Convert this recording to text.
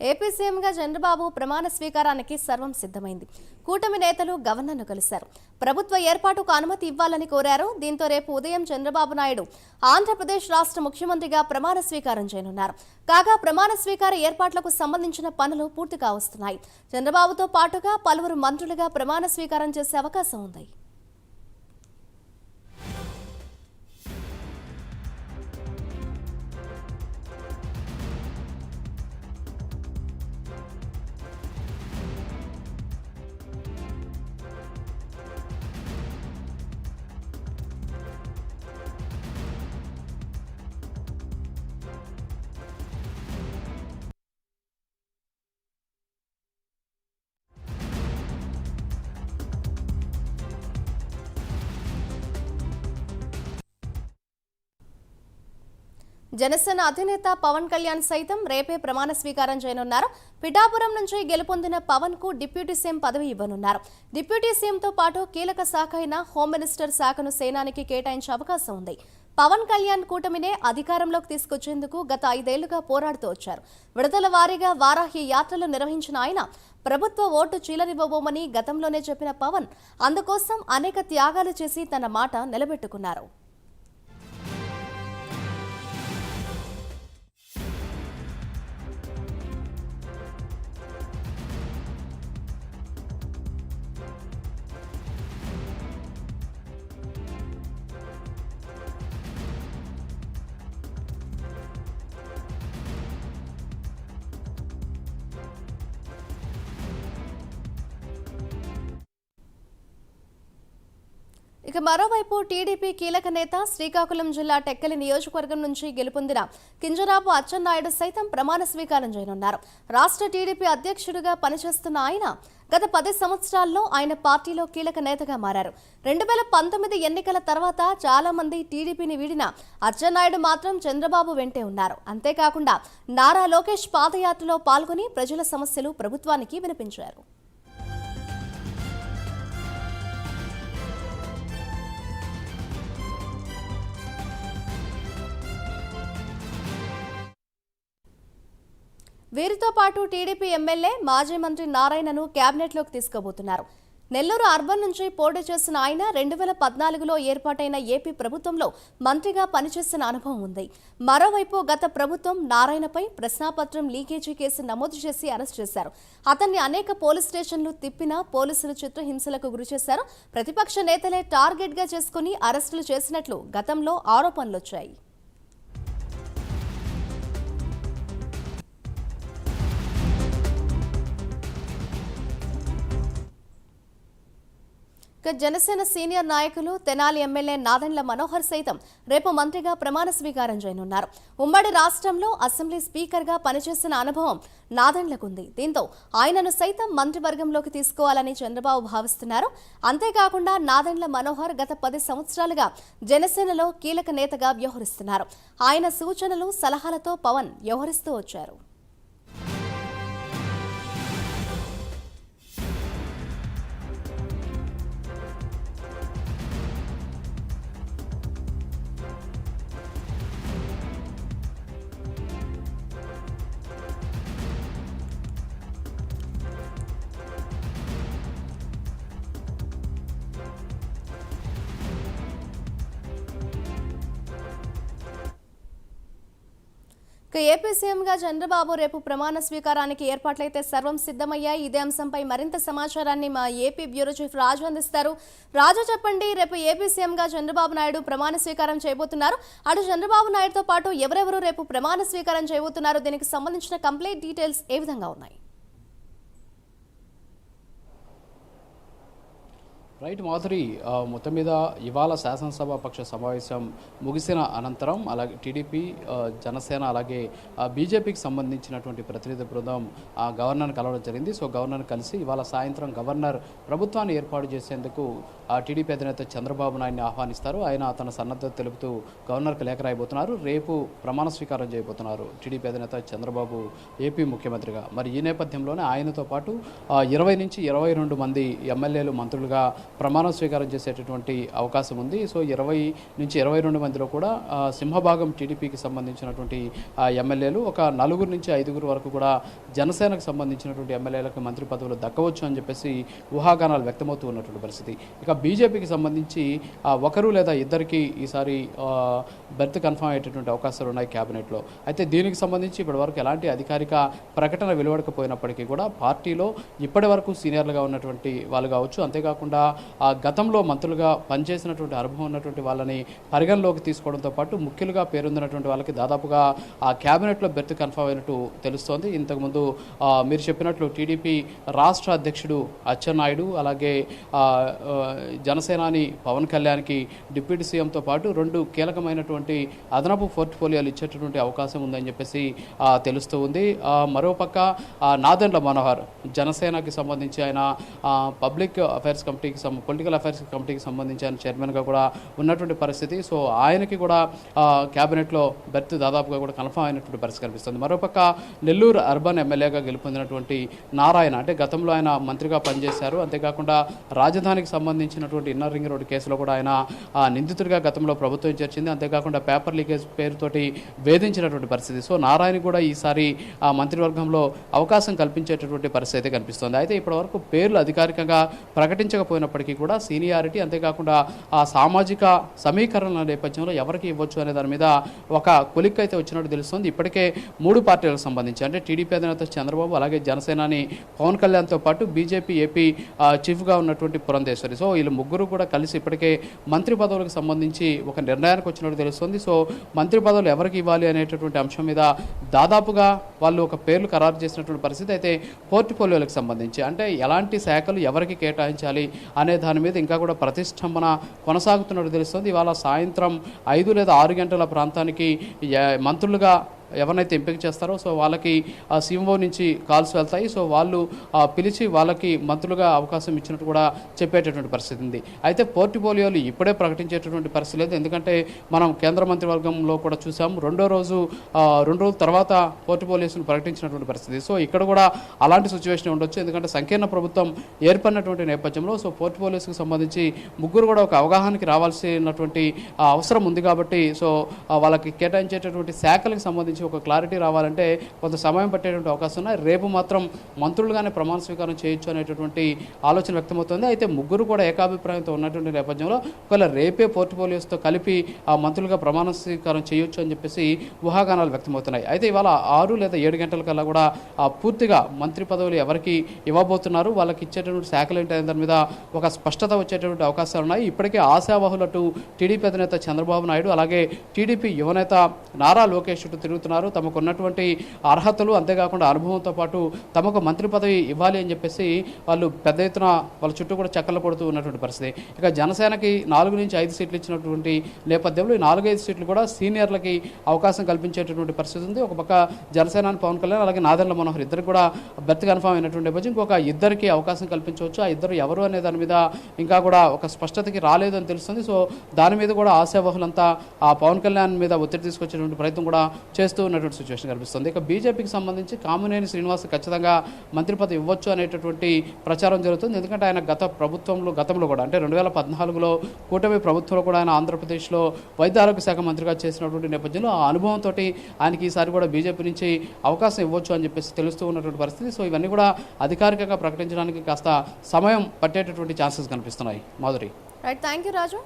AP సీఎంగా చంద్రబాబు ప్రమాణ స్వీకారానికి సర్వం సిద్ధమైంది. కూటమి నేతలు గవర్నర్ను కలిశారు. ప్రభుత్వ ఏర్పాటుకు అనుమతి ఇవ్వాలని కోరారు. దీంతో రేపు ఉదయం చంద్రబాబు నాయుడు ఆంధ్రప్రదేశ్ రాష్ట్ర ముఖ్యమంత్రిగా ప్రమాణ స్వీకారం చేయనున్నారు. కాగా ప్రమాణ స్వీకార ఏర్పాట్లకు సంబంధించిన పనులు పూర్తి కావస్తున్నాయి చంద్రబాబుతో పాటుగా పలువురు మంత్రులుగా ప్రమాణ స్వీకారం చేసే అవకాశం ఉంది. జనసేన అధినేత పవన్ కళ్యాణ్ సైతం రేపే ప్రమాణ స్వీకారం చేయనున్నారు. పిఠాపురం నుంచి గెలుపొందిన పవన్కు డిప్యూటీ సీఎం పదవి ఇవ్వనున్నారు. డిప్యూటీ సీఎంతో పాటు కీలక శాఖ అయిన హోమ్ మినిస్టర్ శాఖను సేనానికి కేటాయించే అవకాశం ఉంది. పవన్ కళ్యాణ్ కూటమినే అధికారంలోకి తీసుకొచ్చేందుకు గత ఐదేళ్ళుగా పోరాడుతూ వచ్చారు. విడతల వారీగా వారాహి యాత్రలు నిర్వహించిన ఆయన ప్రభుత్వ ఓటు చీలనివ్వబోమని గతంలోనే చెప్పిన పవన్ అందుకోసం అనేక త్యాగాలు చేసి తన మాట నిలబెట్టుకున్నారు. ఇక మరోవైపు టీడీపీ కీలక నేత శ్రీకాకుళం జిల్లా టెక్కలి నియోజకవర్గం నుంచి గెలుపొందిన కింజరాపు అచ్చెన్నాయుడు సైతం ప్రమాణ స్వీకారం చేయనున్నారు. రాష్ట్ర టీడీపీ అధ్యక్షుడిగా పనిచేస్తున్న ఆయన గత పది సంవత్సరాల్లో ఆయన పార్టీలో కీలక నేతగా మారారు. రెండు వేల పంతొమ్మిది ఎన్నికల తర్వాత చాలా మంది టీడీపీని వీడిన అచ్చెన్నాయుడు మాత్రం చంద్రబాబు వెంటే ఉన్నారు. అంతేకాకుండా నారా లోకేష్ పాదయాత్రలో పాల్గొని ప్రజల సమస్యలు ప్రభుత్వానికి వినిపించారు. వీరితో పాటు టీడీపీ ఎమ్మెల్యే మాజీ మంత్రి నారాయణను కేబినెట్లోకి తీసుకోబోతున్నారు నెల్లూరు అర్బన్ నుంచి పోటీ చేసిన ఆయన రెండు వేల పద్నాలుగులో ఏర్పాటైన ఏపీ ప్రభుత్వంలో మంత్రిగా పనిచేసిన అనుభవం ఉంది. మరోవైపు గత ప్రభుత్వం నారాయణపై ప్రశ్నాపత్రం లీకేజీ కేసు నమోదు చేసి అరెస్ట్ చేశారు. అతన్ని అనేక పోలీస్ స్టేషన్లు తిప్పినా పోలీసులు చిత్రహింసలకు గురిచేశారు ప్రతిపక్ష నేతలే టార్గెట్గా చేసుకుని అరెస్టులు చేసినట్లు గతంలో ఆరోపణలు ఇక జనసేన సీనియర్ నాయకులు తెనాలి ఎమ్మెల్యే నాదెండ్ల మనోహర్ సైతం రేపు మంత్రిగా ప్రమాణ స్వీకారం చేయనున్నారు. ఉమ్మడి రాష్ట్రంలో అసెంబ్లీ స్పీకర్గా పనిచేసిన అనుభవం నాదెండ్లకుంది. దీంతో ఆయనను సైతం మంత్రివర్గంలోకి తీసుకోవాలని చంద్రబాబు భావిస్తున్నారు. అంతేకాకుండా నాదెండ్ల మనోహర్ గత పది సంవత్సరాలుగా జనసేనలో కీలక నేతగా వ్యవహరిస్తున్నారు. ఆయన సూచనలు సలహాలతో పవన్ వ్యవహరిస్తూ వచ్చారు. ఇక ఏపీ సీఎంగా చంద్రబాబు రేపు ప్రమాణ స్వీకారానికి ఏర్పాట్లయితే సర్వం సిద్ధమయ్యాయి. ఇదే అంశంపై మరింత సమాచారాన్ని మా ఏపీ బ్యూరో చీఫ్ రాజు అందిస్తారు. రాజు చెప్పండి రేపు ఏపీ సీఎంగా చంద్రబాబు నాయుడు ప్రమాణ స్వీకారం చేయబోతున్నారు. అటు చంద్రబాబు నాయుడుతో పాటు ఎవరెవరు రేపు ప్రమాణ స్వీకారం చేయబోతున్నారు? దీనికి సంబంధించిన కంప్లీట్ డీటెయిల్స్ ఏ విధంగా ఉన్నాయి? రైట్ మాధురి మొత్తం మీద ఇవాళ శాసనసభ పక్ష సమావేశం ముగిసిన అనంతరం అలాగే టీడీపీ జనసేన అలాగే బీజేపీకి సంబంధించినటువంటి ప్రతినిధి బృందం ఆ కలవడం జరిగింది. సో గవర్నర్ కలిసి ఇవాళ సాయంత్రం గవర్నర్ ప్రభుత్వాన్ని ఏర్పాటు చేసేందుకు ఆ టీడీపీ అధినేత చంద్రబాబు నాయుడిని ఆహ్వానిస్తారు. ఆయన తన సన్నద్ధత తెలుపుతూ గవర్నర్కి లేఖ రాయబోతున్నారు. రేపు ప్రమాణ స్వీకారం చేయబోతున్నారు టీడీపీ అధినేత చంద్రబాబు ఏపీ ముఖ్యమంత్రిగా. మరి ఈ నేపథ్యంలోనే ఆయనతో పాటు ఇరవై నుంచి ఇరవై రెండు మంది ఎమ్మెల్యేలు మంత్రులుగా ప్రమాణ స్వీకారం చేసేటటువంటి అవకాశం ఉంది. సో ఇరవై నుంచి ఇరవై రెండు మందిలో కూడా సింహభాగం టీడీపీకి సంబంధించినటువంటి ఎమ్మెల్యేలు ఒక నలుగురు నుంచి ఐదుగురు వరకు కూడా జనసేనకు సంబంధించినటువంటి ఎమ్మెల్యేలకు మంత్రి పదవులు దక్కవచ్చు అని చెప్పేసి ఊహాగానాలు వ్యక్తమవుతూ ఉన్నటువంటి పరిస్థితి. ఇక బీజేపీకి సంబంధించి ఒకరు లేదా ఇద్దరికి ఈసారి బెర్త్ కన్ఫర్మ్ అయ్యేటటువంటి అవకాశాలు ఉన్నాయి క్యాబినెట్లో. అయితే దీనికి సంబంధించి ఇప్పటివరకు ఎలాంటి అధికారిక ప్రకటన వెలువడకపోయినప్పటికీ కూడా పార్టీలో ఇప్పటి వరకు సీనియర్లుగా ఉన్నటువంటి వాళ్ళు కావచ్చు అంతేకాకుండా గతంలో మంత్రులుగా పనిచేసినటువంటి అనుభవం ఉన్నటువంటి వాళ్ళని పరిగణలోకి తీసుకోవడంతో పాటు ముఖ్యులుగా పేరొందినటువంటి వాళ్ళకి దాదాపుగా ఆ క్యాబినెట్లో బెర్త్ కన్ఫర్మ్ అయినట్టు తెలుస్తోంది. ఇంతకుముందు మీరు చెప్పినట్లు టీడీపీ రాష్ట్ర అధ్యక్షుడు అచ్చెన్నాయుడు అలాగే జనసేనాని పవన్ కళ్యాణ్కి డిప్యూటీ సీఎంతో పాటు రెండు కీలకమైనటువంటి అదనపు పోర్ట్ఫోలియోలు ఇచ్చేటటువంటి అవకాశం ఉందని చెప్పేసి తెలుస్తూ ఉంది. మరోపక్క నాదెండ్ల మనోహర్ జనసేనకి సంబంధించి ఆయన పబ్లిక్ అఫైర్స్ కమిటీకి సంబంధించి పొలిటికల్ అఫైర్స్ కమిటీకి సంబంధించి ఆయన చైర్మన్గా కూడా ఉన్నటువంటి పరిస్థితి. సో ఆయనకి కూడా క్యాబినెట్లో బెర్త్ దాదాపుగా కూడా కన్ఫర్మ్ అయినటువంటి పరిస్థితి కనిపిస్తుంది. మరోపక్క నెల్లూరు అర్బన్ ఎమ్మెల్యేగా గెలుపొందినటువంటి నారాయణ అంటే గతంలో ఆయన మంత్రిగా పనిచేశారు. అంతేకాకుండా రాజధానికి సంబంధించినటువంటి ఇన్నర్ రింగ్ రోడ్డు కేసులో కూడా ఆయన నిందితుడిగా గతంలో ప్రభుత్వం చేర్చింది. అంతేకాకుండా పేపర్ లీకేజ్ పేరుతోటి వేధించినటువంటి పరిస్థితి. సో నారాయణ కూడా ఈసారి ఆ మంత్రివర్గంలో అవకాశం కల్పించేటటువంటి పరిస్థితి అయితే కనిపిస్తుంది. అయితే ఇప్పటివరకు పేర్లు అధికారికంగా ప్రకటించకపోయినప్పటికీ కూడా సీనియారిటీ అంతేకాకుండా ఆ సామాజిక సమీకరణల నేపథ్యంలో ఎవరికి ఇవ్వచ్చు అనే దాని మీద ఒక కొలిక్ అయితే వచ్చినట్టు తెలుస్తుంది. ఇప్పటికే మూడు పార్టీలకు సంబంధించి అంటే టీడీపీ అధినేత చంద్రబాబు అలాగే జనసేనని పవన్ కళ్యాణ్తో పాటు బీజేపీ ఏపీ చీఫ్గా ఉన్నటువంటి పురంధేశ్వరి. సో వీళ్ళు ముగ్గురు కూడా కలిసి ఇప్పటికే మంత్రి పదవులకు సంబంధించి ఒక నిర్ణయానికి వచ్చినట్టు తెలుస్తుంది. సో మంత్రి పదవులు ఎవరికి ఇవ్వాలి అనేటటువంటి అంశం మీద దాదాపుగా వాళ్ళు ఒక పేర్లు ఖరారు చేసినటువంటి పరిస్థితి అయితే పోర్ట్ఫోలియోలకు సంబంధించి అంటే ఎలాంటి శాఖలు ఎవరికి కేటాయించాలి అనే దాని మీద ఇంకా కూడా ప్రతిష్టంభన కొనసాగుతున్నట్టు తెలుస్తుంది. ఇవాళ సాయంత్రం ఐదు లేదా ఆరు గంటల ప్రాంతానికి మంత్రులుగా ఎవరినైతే ఎంపిక చేస్తారో సో వాళ్ళకి ఆ సీఎంఓ నుంచి కాల్స్ వెళ్తాయి. సో వాళ్ళు పిలిచి వాళ్ళకి మంత్రులుగా అవకాశం ఇచ్చినట్టు కూడా చెప్పేటటువంటి పరిస్థితి ఉంది. అయితే పోర్టిఫోలియోలు ఇప్పుడే ప్రకటించేటటువంటి పరిస్థితి లేదు. ఎందుకంటే మనం కేంద్ర మంత్రివర్గంలో కూడా చూసాం రెండో రోజు రెండు రోజుల తర్వాత పోర్టిఫోలియోస్ను ప్రకటించినటువంటి పరిస్థితి. సో ఇక్కడ కూడా అలాంటి సిచ్యువేషన్ ఉండొచ్చు. ఎందుకంటే సంకీర్ణ ప్రభుత్వం ఏర్పడినటువంటి నేపథ్యంలో సో పోర్టిఫోలియోస్కి సంబంధించి ముగ్గురు కూడా ఒక అవగాహనకి రావాల్సినటువంటి అవసరం ఉంది కాబట్టి సో వాళ్ళకి కేటాయించేటటువంటి శాఖలకు సంబంధించి ఒక క్లారిటీ రావాలంటే కొంత సమయం పట్టేటువంటి అవకాశం ఉన్నాయి. రేపు మాత్రం మంత్రులుగానే ప్రమాణ స్వీకారం చేయొచ్చు అనేటటువంటి ఆలోచన వ్యక్తమవుతుంది. అయితే ముగ్గురు కూడా ఏకాభిప్రాయంతో ఉన్నటువంటి నేపథ్యంలో ఒకవేళ రేపే పోర్ట్ఫోలియోస్తో కలిపి ఆ మంత్రులుగా ప్రమాణ స్వీకారం చేయొచ్చు అని చెప్పేసి ఊహాగానాలు వ్యక్తమవుతున్నాయి. అయితే ఇవాళ ఆరు లేదా ఏడు గంటల కల్లా కూడా ఆ పూర్తిగా మంత్రి పదవులు ఎవరికి ఇవ్వబోతున్నారు? వాళ్ళకి ఇచ్చేటటువంటి శాఖలు ఏంటి దాని మీద ఒక స్పష్టత వచ్చేటటువంటి అవకాశాలు ఉన్నాయి. ఇప్పటికే ఆశావాహులు అటు టీడీపీ అధినేత చంద్రబాబు నాయుడు అలాగే టీడీపీ యువనేత నారా లోకేష్ చుట్టూ తిరుగుతున్నారు. తమకు ఉన్నటువంటి అర్హతలు అంతేకాకుండా అనుభవంతో పాటు తమకు మంత్రి పదవి ఇవ్వాలి అని చెప్పేసి వాళ్ళు పెద్ద ఎత్తున వాళ్ళ చుట్టూ కూడా చక్కలు కొడుతూ ఉన్నటువంటి పరిస్థితి. ఇక జనసేనకి నాలుగు నుంచి ఐదు సీట్లు ఇచ్చినటువంటి నేపథ్యంలో ఈ నాలుగైదు సీట్లు కూడా సీనియర్లకి అవకాశం కల్పించేటటువంటి పరిస్థితి ఉంది. ఒక పక్క జనసేన పవన్ కళ్యాణ్ అలాగే నాదెండ్ల మనోహర్ ఇద్దరు కూడా బెర్త్ కన్ఫామ్ అయినటువంటి నేపథ్యం. ఇంకొక ఇద్దరికి అవకాశం కల్పించవచ్చు. ఆ ఇద్దరు ఎవరు అనే దాని మీద ఇంకా కూడా ఒక స్పష్టతకి రాలేదు అని తెలుస్తుంది. సో దాని మీద కూడా ఆశావహులంతా ఆ పవన్ కళ్యాణ్ మీద ఒత్తిడి తీసుకొచ్చేటువంటి ప్రయత్నం కూడా చేస్తూ ఉన్నటువంటి సిచ్యువేషన్ కనిపిస్తుంది. ఇక బీజేపీకి సంబంధించి కామినేని శ్రీనివాస్ ఖచ్చితంగా మంత్రి పదవి ఇవ్వచ్చు అనేటటువంటి ప్రచారం జరుగుతుంది. ఎందుకంటే ఆయన గత ప్రభుత్వంలో గతంలో కూడా అంటే రెండు వేల పద్నాలుగులో కూటమి ప్రభుత్వంలో కూడా ఆయన ఆంధ్రప్రదేశ్లో వైద్య ఆరోగ్య శాఖ మంత్రిగా చేసినటువంటి నేపథ్యంలో ఆ అనుభవంతో ఆయనకి ఈసారి కూడా బీజేపీ నుంచి అవకాశం ఇవ్వచ్చు అని చెప్పేసి తెలుస్తూ ఉన్నటువంటి పరిస్థితి. సో ఇవన్నీ కూడా అధికారికంగా ప్రకటించడానికి కాస్త సమయం పట్టేటటువంటి ఛాన్సెస్ కనిపిస్తున్నాయి. Madhuri. Right thank you Raju